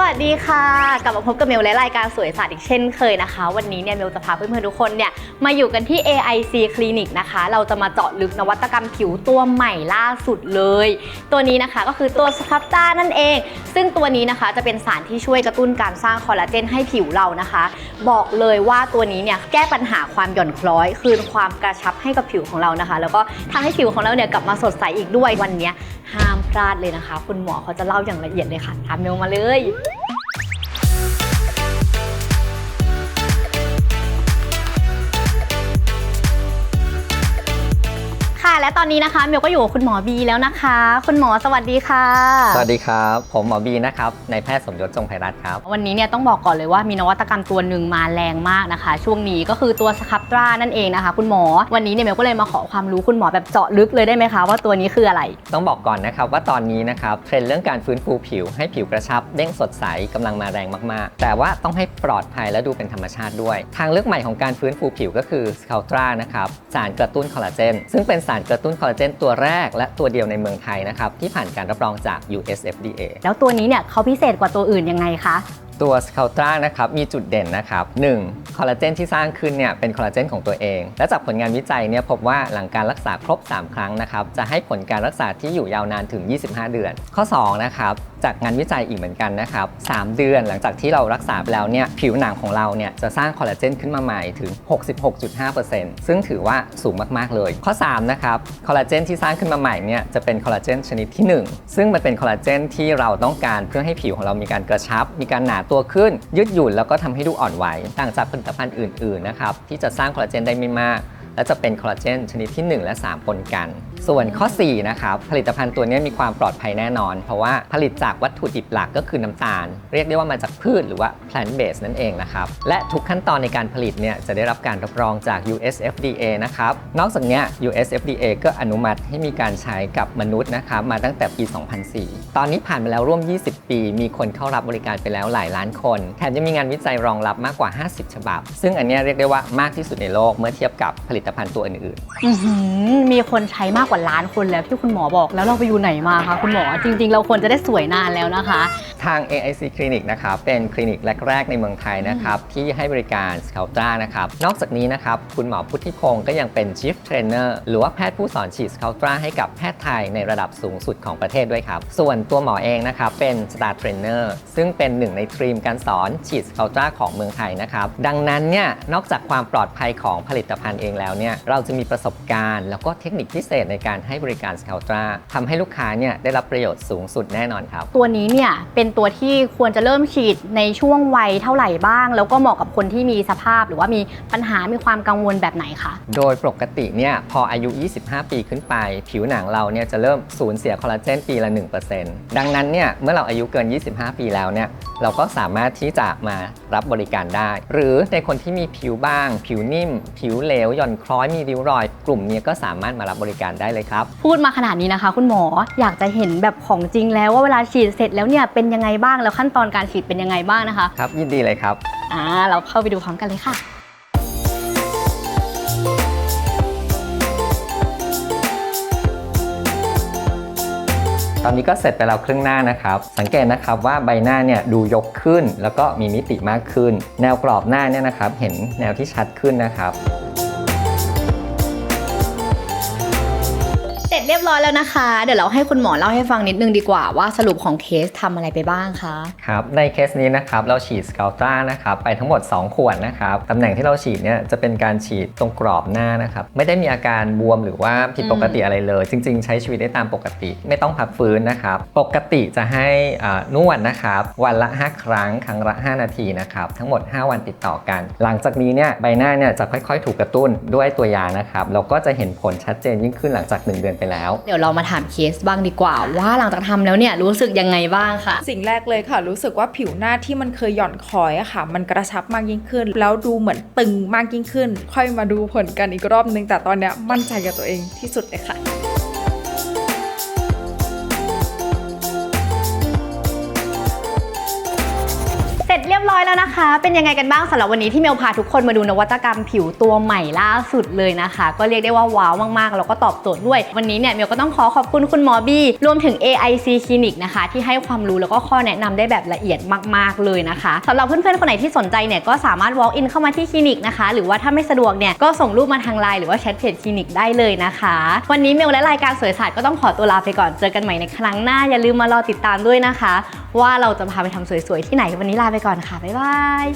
สวัสดีค่ะ กลับมาพบกับเมลและรายการสวยศาสตร์อีกเช่นเคยนะคะ วันนี้เนี่ยเมลจะพาเพื่อนๆทุกคนเนี่ยมาอยู่กันที่ AIC Clinic นะคะ เราจะมาเจาะลึกนวัตกรรมผิวตัวใหม่ล่าสุดเลย ตัวนี้นะคะก็คือตัวสครับต้านั่นเอง ซึ่งตัวนี้นะคะจะเป็นสารที่ช่วยกระตุ้นการสร้างคอลลาเจนให้ผิวเรานะคะ บอกเลยว่าตัวนี้เนี่ยแก้ปัญหาความหย่อนคล้อย คืนความกระชับให้กับผิวของเรานะคะ แล้วก็ทำให้ผิวของเราเนี่ยกลับมาสดใสอีกด้วยวันนี้ห้ามพลาดเลยนะคะ คุณหมอเขาจะเล่าอย่างละเอียดเลยค่ะตามเมลมาเลย และตอนนี้นะคะเมลก็อยู่กับคุณหมอบีแล้วนะคะ คุณหมอสวัสดีค่ะ สวัสดีครับ ผมหมอบีนะครับนายแพทย์สมยศจงไพรัตน์ครับ วันนี้เนี่ยต้องบอกก่อนเลยว่ามีนวัตกรรมตัวหนึ่งมาแรงมากนะคะ ช่วงนี้ก็คือตัวสครับตรานั่นเองนะคะ คุณหมอวันนี้เนี่ยเมลก็เลยมาขอความรู้คุณหมอแบบเจาะลึกเลยได้ไหมคะว่าตัวนี้คืออะไร ต้องบอกก่อนนะครับว่าตอนนี้นะครับเทรนด์เรื่องการฟื้นฟูผิวให้ผิวกระชับเด้งสดใสกำลังมาแรงมากๆ แต่ว่าต้องให้ปลอดภัยและดูเป็นธรรมชาติด้วย ทางเลือกใหม่ของการฟื้นฟูผิวก็คือส c าตรานะครับสารกระตุ้นคอลลาเจนซึ่งเป็นสารกระตุ้นคอลลาเจนตัวแรกและตัวเดียวในเมืองไทยนะครับที่ผ่านการรับรองจาก US FDA แล้วตัวนี้เนี่ยเขาพิเศษกว่าตัวอื่นยังไงคะ ตัวส c าตรานะครับมีจุดเด่นนะครับ 1. คอลลาเจนที่สร้างขึ้นเนี่ยเป็นคอลลาเจนของตัวเอง และจากผลงานวิจัยเนี่ยพบว่าหลังการรักษาครบ 3 ครั้งนะครับจะให้ผลการรักษาที่อยู่ยาวนานถึง 25 เดือน ข้อ2นะครับจากงานวิจัยอีกเหมือนกันนะครับ 3 เดือนหลังจากที่เรารักษาไปแล้วเนี่ยผิวหนังของเราเนี่ยจะสร้างคอลลาเจนขึ้นมาใหม่ถึง 66.5%ซึ่งถือว่าสูงมากๆเลย ข้อ3นะครับคอลลาเจนที่สร้างขึ้นมาใหม่เนี่ยจะเป็นคอลลาเจนชนิดที่ 1 ซึ่งมันเป็นคอลลาเจนที่เราต้องการเพื่อให้ผิวของเรามีการกระชับ มีการหนาตัวขึ้น ยืดหยุ่นแล้วก็ทำให้ดูอ่อนไหวต่างจากผลิตภัณฑ์อื่นๆนะครับที่จะสร้างคอลลาเจนได้ไม่มาก และจะเป็นคอลลาเจนชนิดที่ 1 และ 3 ปนกันส่วนข้อ 4 นะครับ ผลิตภัณฑ์ตัวนี้มีความปลอดภัยแน่นอน เพราะว่าผลิตจากวัตถุดิบหลักก็คือน้ำตาล เรียกได้ว่ามาจากพืชหรือว่า plant based นั่นเองนะครับ และทุกขั้นตอนในการผลิตเนี่ยจะได้รับการรับรองจาก US FDA นะครับ นอกจากนี้ US FDA ก็อนุมัติให้มีการใช้กับมนุษย์นะครับมาตั้งแต่ปี 2004 ตอนนี้ผ่านมาแล้วร่วม 20 ปี มีคนเข้ารับบริการไปแล้วหลายล้านคน แถมยังมีงานวิจัยรองรับมากกว่า 50 ฉบับ ซึ่งอันนี้เรียกได้ว่ามากที่สุดในโลกเมื่อเทียบกับผลิตภัณฑ์ตัวอื่นๆอื้อหือมีคนใช้มากกว่าล้านคนแล้วที่คุณหมอบอกแล้วเราไปอยู่ไหนมาคะคุณหมอจริง ๆ เราควรจะได้สวยนานแล้วนะคะ ทาง AIC Clinic นะครับเป็นคลินิกแรก ๆ ในเมืองไทยนะครับที่ให้บริการส c าตรานะครับนอกจากนี้นะครับคุณหมอพุทธิพงศ์ก็ยังเป็น Chief Trainer หรือว่าแพทย์ผู้สอนฉีดส c าตราให้กับแพทย์ไทยในระดับสูงสุดของประเทศด้วยครับส่วนตัวหมอเองนะครับเป็น Star Trainer ซึ่งเป็นหนึ่งในทีมการสอนฉีดส c าตราของเมืองไทยนะครับดังนั้นเนี่ยนอกจากความปลอดภัยของผลิตภัณฑ์เองแล้วเนี่ยเราจะมีประสบการณ์ แล้วก็เทคนิคพิเศษในการให้บริการส c าตราทำให้ลูกค้าเนี่ยได้รับประโยชน์สูงสุดแน่นอนครับตัวนี้เนี่ยเป็นตัวที่ควรจะเริ่มฉีดในช่วงวัยเท่าไหร่บ้าง แล้วก็เหมาะกับคนที่มีสภาพหรือว่ามีปัญหามีความกังวลแบบไหนคะโดยปกติเนี่ยพออายุ 25 ปีขึ้นไป ผิวหนังเราเนี่ยจะเริ่มสูญเสียคอลลาเจนปีละ 1%ดังนั้นเนี่ยเมื่อเราอายุเกิน 25 ปีแล้วเนี่ยเราก็สามารถที่จะมารับบริการได้ หรือในคนที่มีผิวบาง ผิวนิ่ม ผิวเหลวหย่อนคล้อยมีริ้วรอย กลุ่มเนี้ก็สามารถมารับบริการได้เลยครับ พูดมาขนาดนี้นะคะ คุณหมออยากจะเห็นแบบของจริงแล้วว่าเวลาฉีดเสร็จแล้วเนี่ยเป็นยังไงบ้าง แล้วขั้นตอนการฉีดเป็นยังไงบ้างนะคะครับ ยินดีเลยครับ อ่าเราเข้าไปดูพร้อมกันเลยค่ะ ตอนนี้ก็เสร็จไปแล้วครึ่งหน้านะครับ สังเกตนะครับว่าใบหน้าเนี่ยดูยกขึ้น แล้วก็มีมิติมากขึ้น แนวกรอบหน้าเนี่ยนะครับ เห็นแนวที่ชัดขึ้นนะครับ ยบร้อยแล้วนะคะ เดี๋ยวเราให้คุณหมอเล่าให้ฟังนิดนึงดีกว่าว่าสรุปของเคสทำอะไรไปบ้างคะ ครับในเคสนี้นะครับเราฉีดสกาตรานะครับไปทั้งหมด 2 ขวดนะครับตำแหน่งที่เราฉีดเนี่ยจะเป็นการฉีดตรงกรอบหน้านะครับไม่ได้มีอาการบวมหรือว่าผิดปกติอะไรเลย จริง ๆ ใช้ชีวิตได้ตามปกติ ไม่ต้องพักฟื้นนะครับ ปกติจะให้อ่านวดนะครับวันละ 5 ครั้งครั้งละ 5 นาทีนะครับทั้งหมด 5 วันติดต่อกัน หลังจากนี้เนี่ยใบหน้าเนี่ยจะค่อยๆ ถูกกระตุ้นด้วยตัวยานะครับแล้วก็จะเห็นผลชัดเจนยิ่งขึ้นหลังจาก 1 เดือนไปแล้วเดี๋ยวเรามาถามเคสบ้างดีกว่า ว่าหลังจากทำแล้วเนี่ยรู้สึกยังไงบ้างคะสิ่งแรกเลยค่ะ รู้สึกว่าผิวหน้าที่มันเคยหย่อนคอยอะค่ะ มันกระชับมากยิ่งขึ้น แล้วดูเหมือนตึงมากยิ่งขึ้น ค่อยมาดูผลกันอีกรอบนึงแต่ตอนเนี้ยมั่นใจกับตัวเองที่สุดเลยค่ะ แล้วนะคะ เป็นยังไงกันบ้างสำหรับวันนี้ที่เมลพาทุกคนมาดูนวัตกรรมผิวตัวใหม่ล่าสุดเลยนะคะ ก็เรียกได้ว่าว้าวมากๆ แล้วก็ตอบโจทย์ด้วย วันนี้เนี่ยเมลก็ต้องขอขอบคุณคุณหมอบี้รวมถึง AIC คลินิกนะคะ ที่ให้ความรู้แล้วก็ข้อแนะนำได้แบบละเอียดมาก ๆเลยนะคะสำหรับเพื่อนๆคนไหนที่สนใจเนี่ยก็สามารถ walk in เข้ามาที่คลินิกนะคะ หรือว่าถ้าไม่สะดวกเนี่ยก็ส่งรูปมาทางไลน์หรือว่าแชทเพจคลินิกได้เลยนะคะ วันนี้เมลและรายการสวยศาสตร์ก็ต้องขอตัวลาไปก่อนเจอกันใหม่ในครั้งหน้าอย่าลืมมารอติดตามด้วยนะคะ ว่าเราจะพาไปทำสวยๆที่ไหนวันนี้ลาไปก่อนค่ะบ๊ายบาย Bye!